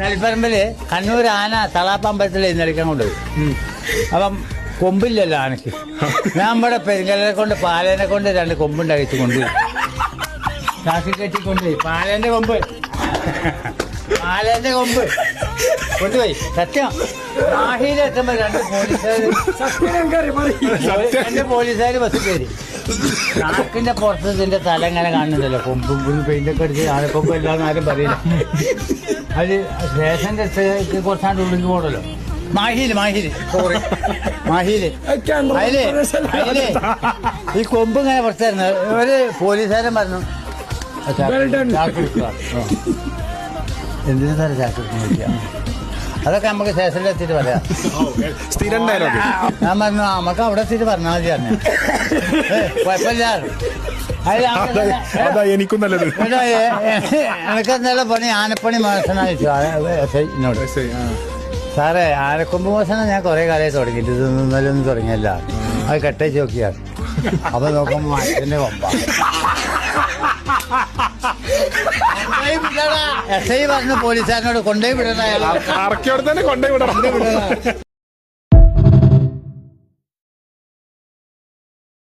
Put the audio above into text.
തളിപ്പറമ്പിൽ കണ്ണൂർ ആന തളാപ്പമ്പലത്തിൽ എഴുന്നള്ളിക്കാൻ കൊണ്ടുപോയി. അപ്പം കൊമ്പില്ലല്ലോ ആനക്ക് ഞാൻ ഇവിടെ പെരുങ്കലിനെ കൊണ്ട് പാലേനെ കൊണ്ട് രണ്ട് കൊമ്പുണ്ടാക്കി കൊണ്ടുപോയി. കാശി കെട്ടി പാലേന്റെ കൊമ്പ്. പാലേന്റെ കൊമ്പ്. കൊണ്ടുപോയി. സത്യം. മാഹിയിലെത്തുമ്പോ രണ്ട് പോലീസുകാർ രണ്ട് പോലീസുകാർ ബസ് കയറി. നാക്കിന്റെ പുറത്ത് ഇതിന്റെ തല ഇങ്ങനെ കാണുന്നുണ്ടല്ലോ. കൊമ്പും പുതും പെയിന്റൊക്കെ അടിച്ച് ആളെക്കൊമ്പ് എല്ലാം ആരും പറയില്ല. അത് സ്റ്റേഷന്റെ കുറച്ചാണ്ട് ഉള്ളിക്ക് പോകണല്ലോ മാഹിയിൽ മാഹിയിൽ സോറി മാഹിയിൽ അതിൽ അതിൽ ഈ കൊമ്പ് ഇങ്ങനെ പുറത്തായിരുന്നു. ഒരു പോലീസുകാരൻ പറഞ്ഞു "ആ, എന്തിനാ സാറേ ചാക്ക് എടുക്കുന്നത് അതൊക്കെ നമുക്ക് സ്റ്റേഷനിൽ എത്തിയിട്ട് പറയാം. സ്ഥിരം ഞാൻ പറഞ്ഞു "ആ, നമുക്ക് അവിടെ എത്തിയിട്ട് പറഞ്ഞാൽ മതി പറഞ്ഞു. കുഴപ്പമില്ല. എനിക്കും നല്ലത്. എനിക്ക് എന്തായാലും പണി ആനപ്പണി മോശനായിട്ട് എന്നോട് സാറേ ആനക്കൊമ്പ് മോശന ഞാൻ കുറെ കാലമായി തുടങ്ങിയിട്ട് ഇതൊന്നും ഇന്നലെ ഒന്നും തുടങ്ങിയല്ല. അത് കെട്ടേച്ച് നോക്കിയാണ് അപ്പൊ നോക്കുമ്പോ മരത്തിന്റെ കൊമ്പ. എസ് ഐ പറഞ്ഞു പോലീസുകാരനോട് കൊണ്ടുപോയി വിടണ അയാൾ അറക്കിയോടെ തന്നെ കൊണ്ടേ വിടണം.